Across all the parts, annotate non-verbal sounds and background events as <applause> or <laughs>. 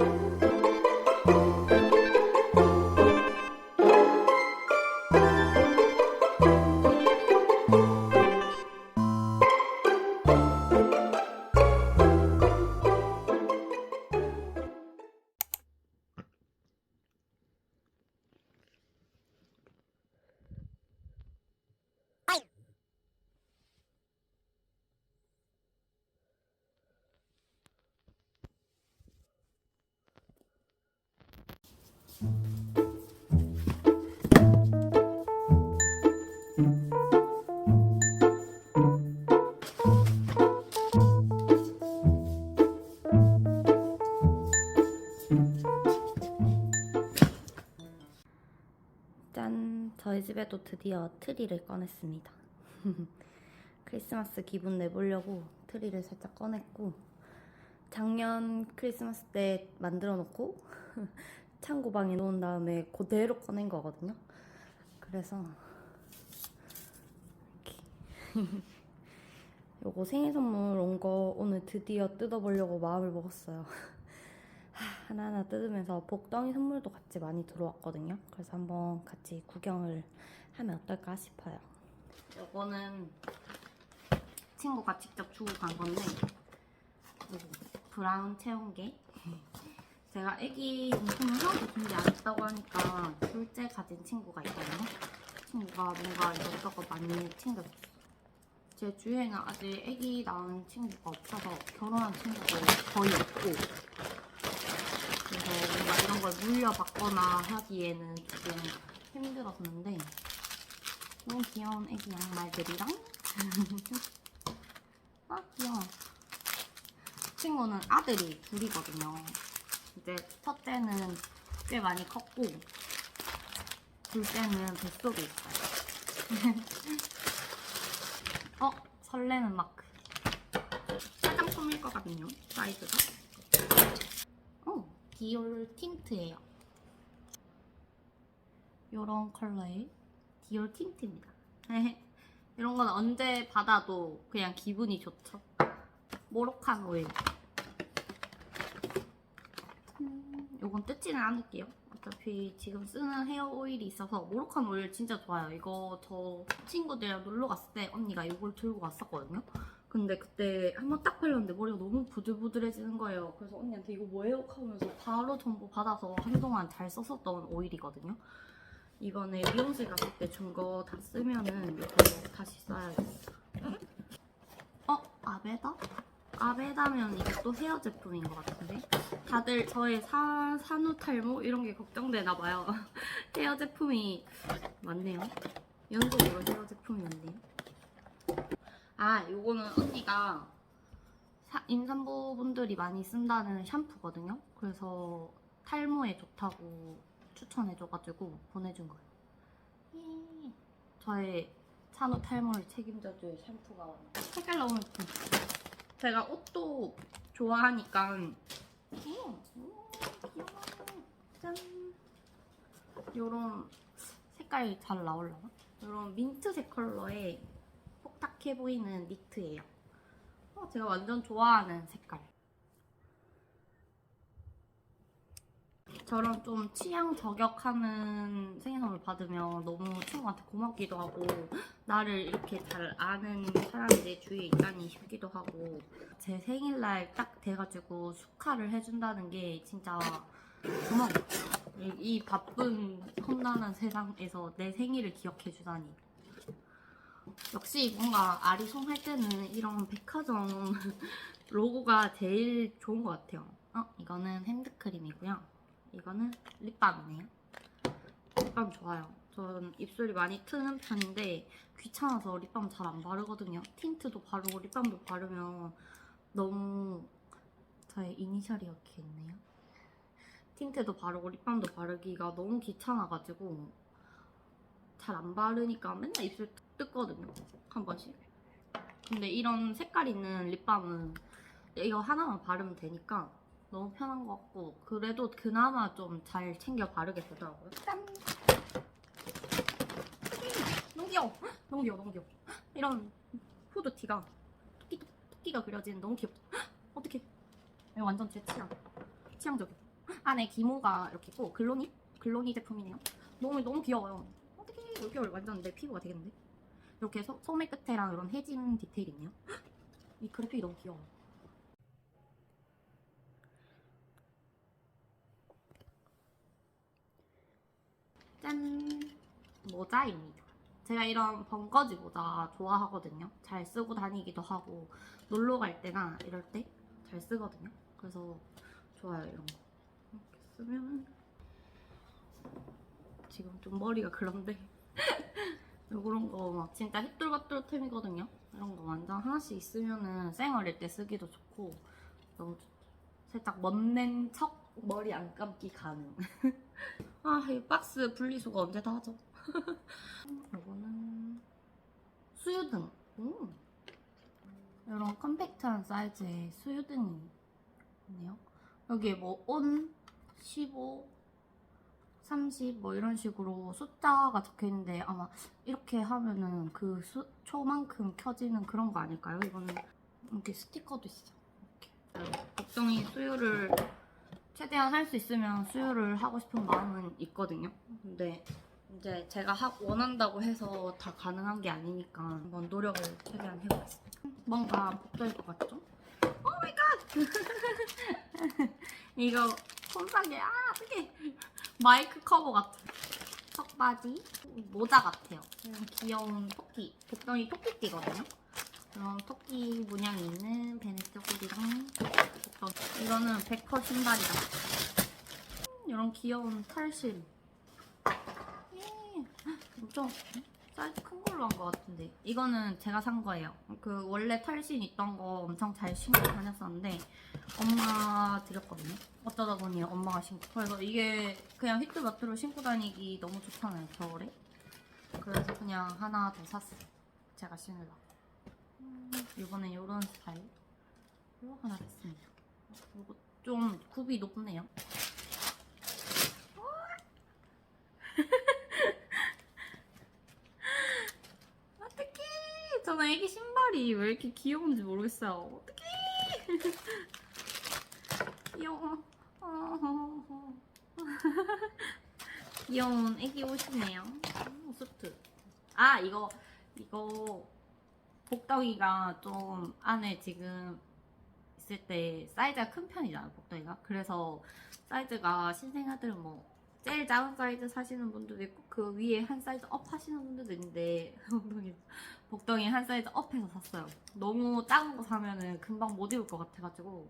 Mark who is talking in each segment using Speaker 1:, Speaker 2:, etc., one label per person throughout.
Speaker 1: 짠! 집에도 드디어 트리를 꺼냈습니다. <laughs> 크리스마스 기분 내보려고 트리를 살짝 꺼냈고 작년 크리스마스 때 만들어 놓고 <laughs> 창고방에 놓은 다음에 그대로 꺼낸 거거든요. 그래서 <laughs> 요거 생일 선물 온 거 오늘 드디어 뜯어보려고 마음을 먹었어요. 하, 하나하나 뜯으면서 복덩이 선물도 같이 많이 들어왔거든요. 그래서 한번 같이 구경을 하면 어떨까 싶어요. 요거는 친구가 직접 주고 간 건데 브라운 체온계 <laughs> 제가 애기 용품을 하나도 준비 안 했다고 하니까 둘째 가진 친구가 있거든요. 친구가 뭔가 이것저것 많이 챙겨줬어요. 제 주위에는 아직 애기 낳은 친구가 없어서 결혼한 친구도 거의 없고 뭔가 이런 걸 물려받거나 하기에는 조금 힘들었는데 너무 귀여운 애기 양말들이랑? <laughs> 아 귀여워. 친구는 아들이 둘이거든요. 이제 첫째는 꽤 많이 컸고 둘째는 뱃속에 있어요. <laughs> 어? 설레는 마크. 화장품일 것 같네요 사이즈가. 어, 디올 틴트예요. 이런 컬러의 디올 틴트입니다. <laughs> 이런 건 언제 받아도 그냥 기분이 좋죠. 모로칸 오일. 음, 요건 뜯지는 않을게요. 어차피 지금 쓰는 헤어 오일이 있어서 모로칸 오일 진짜 좋아요. 이거 저 친구들이랑 놀러 갔을 때 언니가 이걸 들고 왔었거든요. 근데 그때 한번 딱 발랐는데 머리가 너무 부들부들해지는 거예요. 그래서 언니한테 이거 뭐예요? 하면서 바로 전부 받아서 한동안 잘 썼었던 오일이거든요. 이번에 미용실 갔을 때 준 거 다 쓰면은 이거 다시 써야겠어. 어? 아베다? 아베다면 이것도 헤어 제품인 것 같은데? 다들 저의 사, 산후 탈모 이런 게 걱정되나 봐요. <laughs> 헤어 제품이 많네요. 연속으로 헤어 제품이 많네요. 아, 요거는 언니가 사- 임산부분들이 많이 쓴다는 샴푸거든요. 그래서 탈모에 좋다고 추천해줘가지고 보내준 거예요. 예. 저의 산후 탈모를 책임져줄 샴푸가 왔네요. 색깔 너무 예뻐. 제가 옷도 좋아하니까 음, 음, 귀여워. 짠. 요런 색깔이 잘 나올라나? 요런 민트색 컬러의 톡탁해 보이는 니트예요. 어, 제가 완전 좋아하는 색깔. 저런 좀 취향 저격하는 생일 선물 받으면 너무 친구한테 고맙기도 하고 나를 이렇게 잘 아는 사람이 내 주위에 있다니 싶기도 하고 제 생일날 딱 돼가지고 축하를 해준다는 게 진짜 고마워. 이, 이 바쁜 험난한 세상에서 내 생일을 기억해 주다니. 역시 뭔가 아리송 할 때는 이런 백화점 <laughs> 로고가 제일 좋은 것 같아요. 어, 이거는 핸드크림이고요. 이거는 립밤이네요. 립밤 좋아요. 저는 입술이 많이 트는 편인데 귀찮아서 립밤 잘 안 바르거든요. 틴트도 바르고 립밤도 바르면 너무 저의 이니셜이 이렇게 있네요. 틴트도 바르고 립밤도 바르기가 너무 귀찮아가지고 잘 안 바르니까 맨날 입술 뜯거든요. 한 번씩. 근데 이런 색깔 있는 립밤은 이거 하나만 바르면 되니까 너무 편한 것 같고 그래도 그나마 좀 잘 챙겨 바르게 되더라고요. 짠! 음, 너무 귀여워! 너무 귀여워, 너무 귀여워. 이런 후드 티가 토끼, 토끼가 그려진 너무 귀엽죠? 어떡해. 이거 완전 제 취향. 취향적이야. 안에 기모가 이렇게 있고 글로니 글로니 제품이네요. 너무 너무 귀여워요. 어떻게 올겨울 완전 내 피부가 되겠는데? 이렇게 소, 소매 끝에랑 이런 해진 디테일이 있네요. 이 그래픽이 너무 귀여워. 짠! 모자입니다. 제가 이런 벙거지 모자 좋아하거든요. 잘 쓰고 다니기도 하고 놀러 갈 때나 이럴 때 잘 쓰거든요. 그래서 좋아요 이런 거. 이렇게 쓰면 지금 좀 머리가 그런데 이런 거 막 진짜 휘뚤바뚤템이거든요. 이런 거 완전 하나씩 있으면은 생얼일 때 쓰기도 좋고 너무 좋- 살짝 멋낸 척 머리 안 감기 가능. <laughs> 아, 이 박스 분리수거 언제 다 하죠? <laughs> 이거는 수유등. 음. 이런 컴팩트한 사이즈의 수유등이 있네요. 여기에 뭐 온, 15, 30 뭐 이런 식으로 숫자가 적혀 있는데 아마 이렇게 하면은 그 수, 초만큼 켜지는 그런 거 아닐까요? 이거는 이렇게 스티커도 있어. 이렇게. 걱정이 수유를 최대한 할 수 있으면 수유를 하고 싶은 마음은 있거든요. 근데 이제 제가 하- 원한다고 해서 다 가능한 게 아니니까 한번 노력을 최대한 해보겠습니다. 뭔가 복도일 것 같죠? 오 마이 갓! <laughs> 이거 손상에 아 어떡해 마이크 커버 같아 턱바지 모자 같아요. 그냥 귀여운 토끼. 복덩이 토끼띠거든요. 그런 토끼 문양이 있는 후디랑 복덩이. 이거는 백퍼 신발이다. 음, 이런 귀여운 털실. 예. 좀 사이즈 큰 걸로 한 것 같은데. 이거는 제가 산 거예요. 그 원래 털신 있던 거 엄청 잘 신고 다녔었는데 엄마 드렸거든요. 어쩌다 보니 엄마가 신고. 그래서 이게 그냥 히트마트로 신고 다니기 너무 좋잖아요 겨울에. 그래서 그냥 하나 더 샀어요. 제가 신으려고. 음, 이번엔 이런 스타일. 이거 하나 샀습니다. 이거 좀 굽이 높네요 어떡해 저는 애기 왜 이렇게 귀여운지 모르겠어요. 어떡해! <laughs> 귀여워. 어허허. <laughs> 귀여운 애기 옷이네요. 음, 수트. 아 이거 이거 복덩이가 좀 안에 지금 있을 때 사이즈가 큰 편이잖아요 복덩이가. 그래서 사이즈가 신생아들은 뭐 제일 작은 사이즈 사시는 분들도 있고 그 위에 한 사이즈 업 하시는 분들도 있는데 <laughs> 복덩이 복덩이 한 사이즈 업해서 샀어요. 너무 작은 거 사면은 금방 못 입을 것 같아가지고.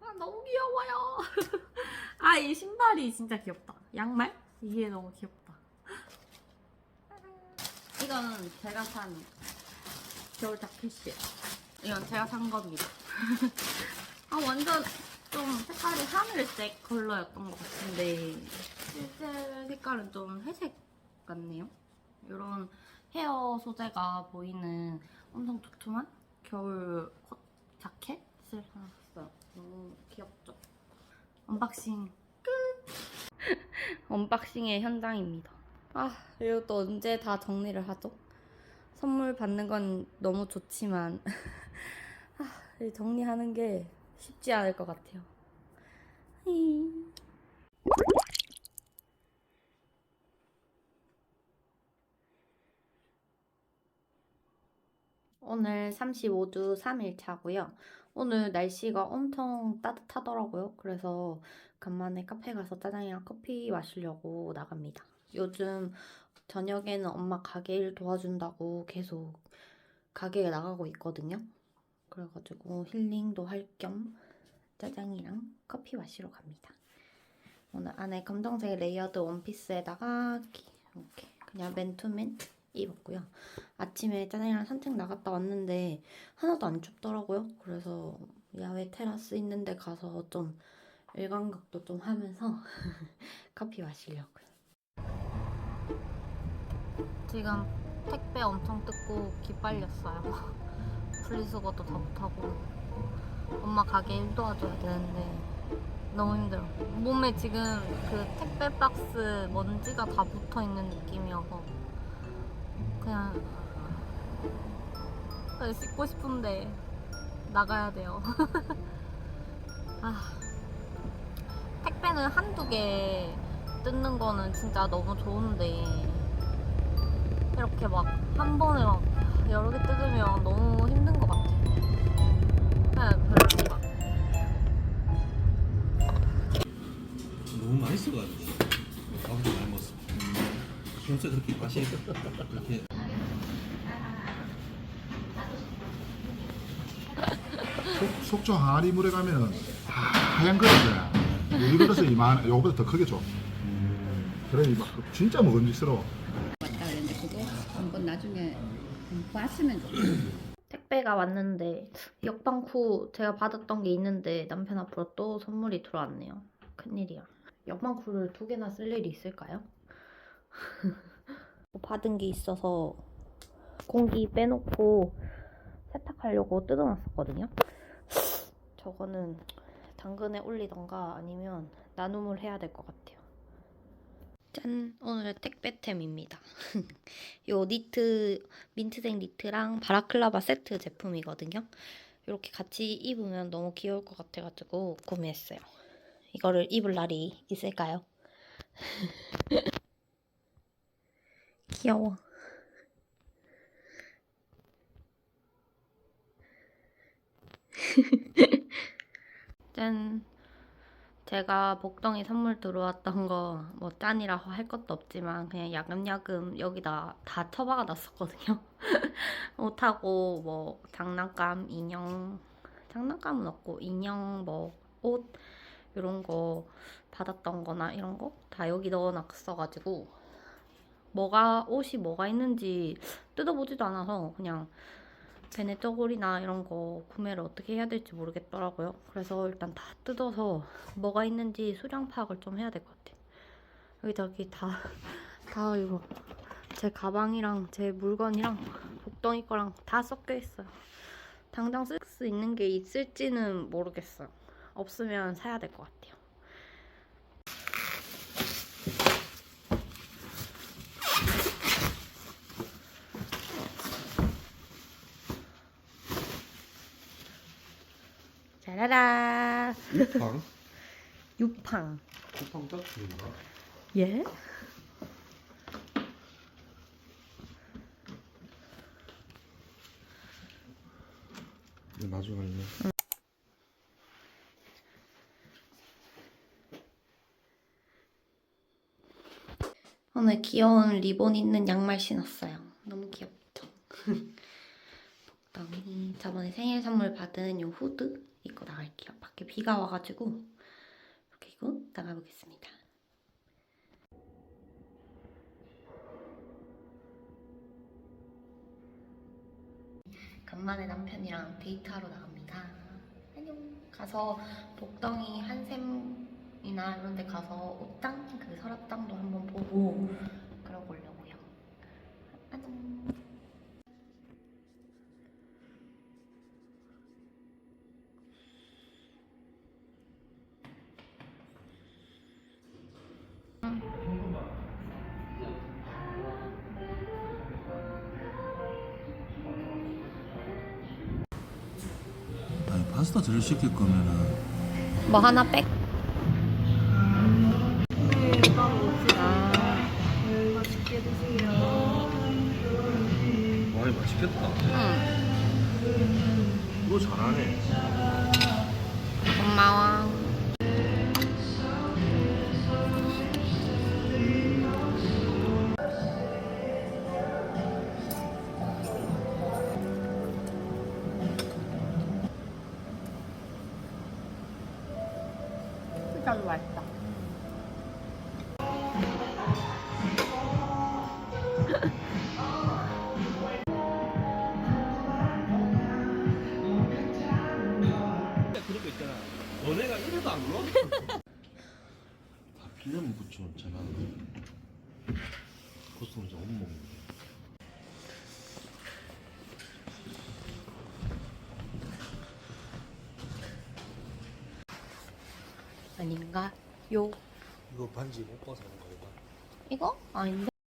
Speaker 1: 아 너무 귀여워요. <laughs> 아 이 신발이 진짜 귀엽다. 양말? 이게 너무 귀엽다. <laughs> 이거는 제가 산 겨울 자켓이에요. 이건 제가 산 겁니다. 아 완전 좀 색깔이 하늘색 컬러였던 것 같은데 실제 색깔은 좀 회색 같네요 이런 헤어 소재가 보이는 엄청 두툼한 겨울 컷 자켓을 하나 샀어요 너무 귀엽죠? 언박싱 끝! <laughs> 언박싱의 현장입니다 아 이거 또 언제 다 정리를 하죠? 선물 받는 건 너무 좋지만 <laughs> 아, 이 정리하는 게 쉽지 않을 것 같아요. 히. 오늘 35주 3일 차고요. 오늘 날씨가 엄청 따뜻하더라고요. 그래서 간만에 카페 가서 짜장이랑 커피 마시려고 나갑니다. 요즘 저녁에는 엄마 가게 일 도와준다고 계속 가게에 나가고 있거든요. 그래가지고 힐링도 할 겸 짜장이랑 커피 마시러 갑니다. 오늘 안에 검정색 레이어드 원피스에다가 이렇게 그냥 맨투맨 입었고요. 아침에 짜장이랑 산책 나갔다 왔는데 하나도 안 춥더라고요. 그래서 야외 테라스 있는데 가서 좀 일광욕도 좀 하면서 <laughs> 커피 마시려고요. 지금 택배 엄청 뜯고 기빨렸어요. 분리수거도 다 못하고 엄마 가게 일 도와줘야 되는데 너무 힘들어. 몸에 지금 그 택배 박스 먼지가 다 붙어 있는 느낌이어서 그냥 그냥 씻고 싶은데 나가야 돼요. <laughs> 아 택배는 한두 개 뜯는 거는 진짜 너무 좋은데 이렇게 막 한 번에 막 여러 개 뜯으면 너무 힘든 것 같아. 그냥 별로야.
Speaker 2: 너무 맛있어가지고 밥도 많이 먹었어. 평소에 그렇게 맛이 그렇게
Speaker 3: 속, 속초 항아리 물에 가면은 하얀 그릇에 이 그릇은 이만 요거보다 더 크게 줘. 그래 이거 진짜 먹음직스러워.
Speaker 4: 왔다 그랬는데 그거 한번 나중에 봤으면 좋겠어.
Speaker 1: 택배가 왔는데 역방쿠 제가 받았던 게 있는데 남편 앞으로 또 선물이 들어왔네요. 큰일이야. 역방쿠를 두 개나 쓸 일이 있을까요? <laughs> 뭐 받은 게 있어서 공기 빼놓고 세탁하려고 뜯어놨었거든요. 저거는 당근에 올리던가 아니면 나눔을 해야 될 것 같아요. 짠! 오늘의 택배템입니다. <laughs> 요 니트 민트색 니트랑 바라클라바 세트 제품이거든요. 이렇게 같이 입으면 너무 귀여울 것 같아가지고 구매했어요. 이거를 입을 날이 있을까요? <laughs> 귀여워. <laughs> 짠. 제가 복덩이 선물 들어왔던 거 뭐 짠이라고 할 것도 없지만 그냥 야금야금 여기다 다 처박아 놨었거든요. <laughs> 옷하고 뭐 장난감, 인형, 장난감은 없고 인형 뭐 옷 이런 거 받았던 거나 이런 거 다 여기 넣어놨어가지고 뭐가 옷이 뭐가 있는지 뜯어보지도 않아서 그냥 베네 쪼골이나 이런 거 구매를 어떻게 해야 될지 모르겠더라고요. 그래서 일단 다 뜯어서 뭐가 있는지 수량 파악을 좀 해야 될 것 같아요. 여기 저기 다, 다 이거 제 가방이랑 제 물건이랑 복덩이 거랑 다 섞여 있어요. 당장 쓸 수 있는 게 있을지는 모르겠어요. 없으면 사야 될 것 같아요.
Speaker 2: 방
Speaker 1: 유팡
Speaker 2: 쿠팡 짝퉁인가?
Speaker 1: 예?
Speaker 2: 이거 나중에 할래.
Speaker 1: 오늘 귀여운 리본 있는 양말 신었어요. 너무 귀엽죠? <laughs> 저번에 생일 선물 받은 요 후드 입고 나갈게요. 밖에 비가 와가지고 이렇게 입고 나가보겠습니다. 간만에 남편이랑 데이트하러 나갑니다. 안녕. 가서 복덩이 한샘이나 이런 데 가서 옷장, 그 서랍장도 한번 보고 그러고 오려고요. 안녕.
Speaker 2: 파스타 저를 시킬 거면은
Speaker 1: 뭐 하나 백?
Speaker 2: 와이 맛있겠다.
Speaker 1: 응.
Speaker 2: 이거 잘하네.
Speaker 1: 고마워.
Speaker 2: 필름 붙여놓잖아 그것도 이제 못 먹는
Speaker 1: 아닌가? 요
Speaker 2: 이거 반지 못 벗어는 거야.
Speaker 1: 이거? 아닌데?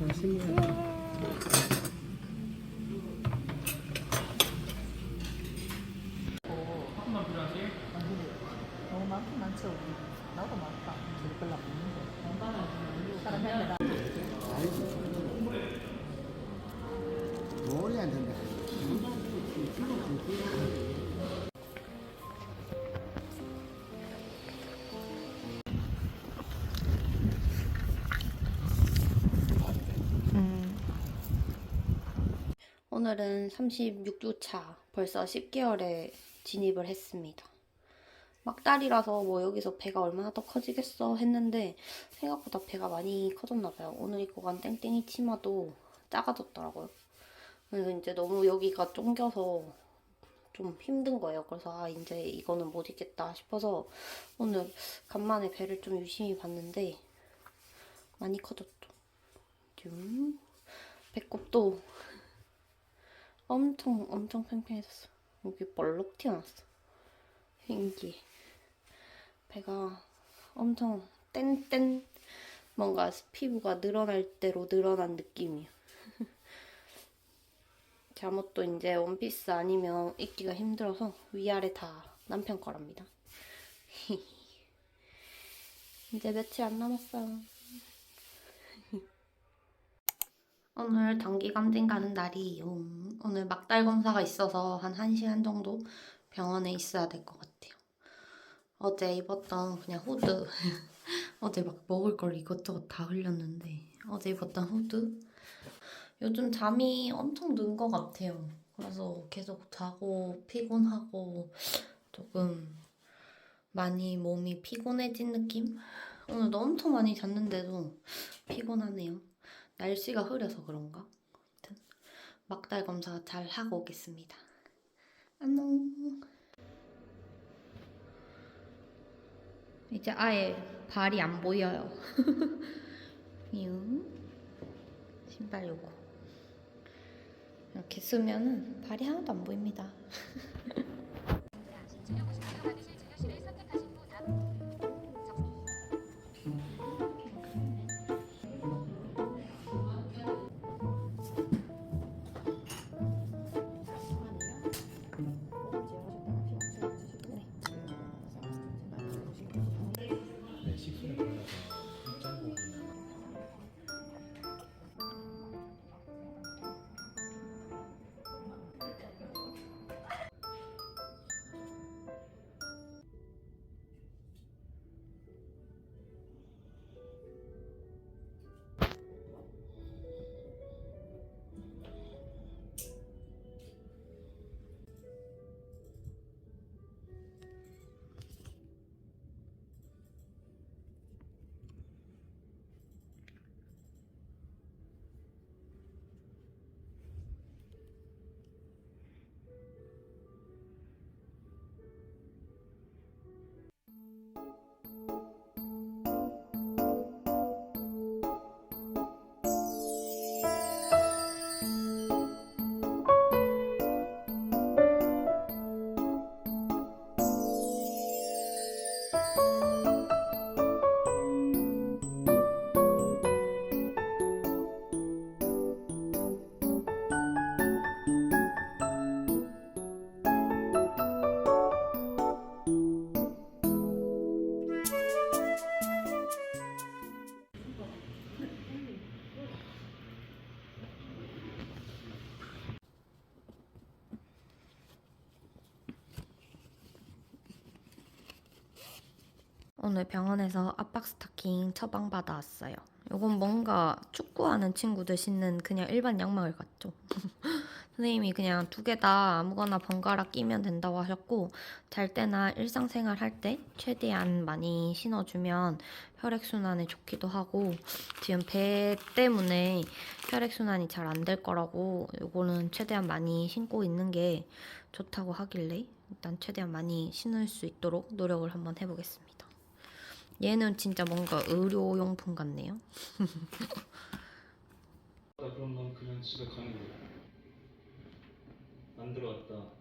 Speaker 5: 너무
Speaker 1: 오늘은 36주차 벌써 10개월에 진입을 했습니다. 막달이라서 뭐 여기서 배가 얼마나 더 커지겠어 했는데 생각보다 배가 많이 커졌나 봐요. 오늘 입고 간 땡땡이 치마도 작아졌더라고요. 그래서 이제 너무 여기가 쫑겨서 좀 힘든 거예요. 그래서 아 이제 이거는 못 입겠다 싶어서 오늘 간만에 배를 좀 유심히 봤는데 많이 커졌죠. 좀 배꼽도 엄청 엄청 팽팽해졌어. 여기 볼록 튀어났어. 신기해. 배가 엄청 뗀뗀 뭔가 피부가 늘어날 대로 늘어난 느낌이야. <laughs> 잠옷도 이제 원피스 아니면 입기가 힘들어서 위아래 다 남편 거랍니다. <laughs> 이제 며칠 안 남았어요. 오늘 단기감진 가는 날이에요. 오늘 막달 검사가 있어서 한 1시간 정도 병원에 있어야 될 것 같아요. 어제 입었던 그냥 후드. <laughs> 어제 막 먹을 걸 이것저것 다 흘렸는데 어제 입었던 후드. 요즘 잠이 엄청 는 것 같아요. 그래서 계속 자고 피곤하고 조금 많이 몸이 피곤해진 느낌? 오늘도 엄청 많이 잤는데도 피곤하네요. 날씨가 흐려서 그런가? 아무튼 막달 검사 잘 하고 오겠습니다. 안녕. 이제 아예 발이 안 보여요. <laughs> 유. 신발 요거. 이렇게 쓰면은 발이 하나도 안 보입니다. <laughs> 병원에서 압박 스타킹 처방받아 왔어요. 이건 뭔가 축구하는 친구들 신는 그냥 일반 양말 같죠? <laughs> 선생님이 그냥 두 개 다 아무거나 번갈아 끼면 된다고 하셨고 잘 때나 일상생활 할 때 최대한 많이 신어주면 혈액순환에 좋기도 하고 지금 배 때문에 혈액순환이 잘 안 될 거라고 이거는 최대한 많이 신고 있는 게 좋다고 하길래 일단 최대한 많이 신을 수 있도록 노력을 한번 해보겠습니다. 얘는 진짜 뭔가 의료용품 같네요.
Speaker 6: 아, 그럼 넌 그냥 집에 가는 거야. 안 들어왔다.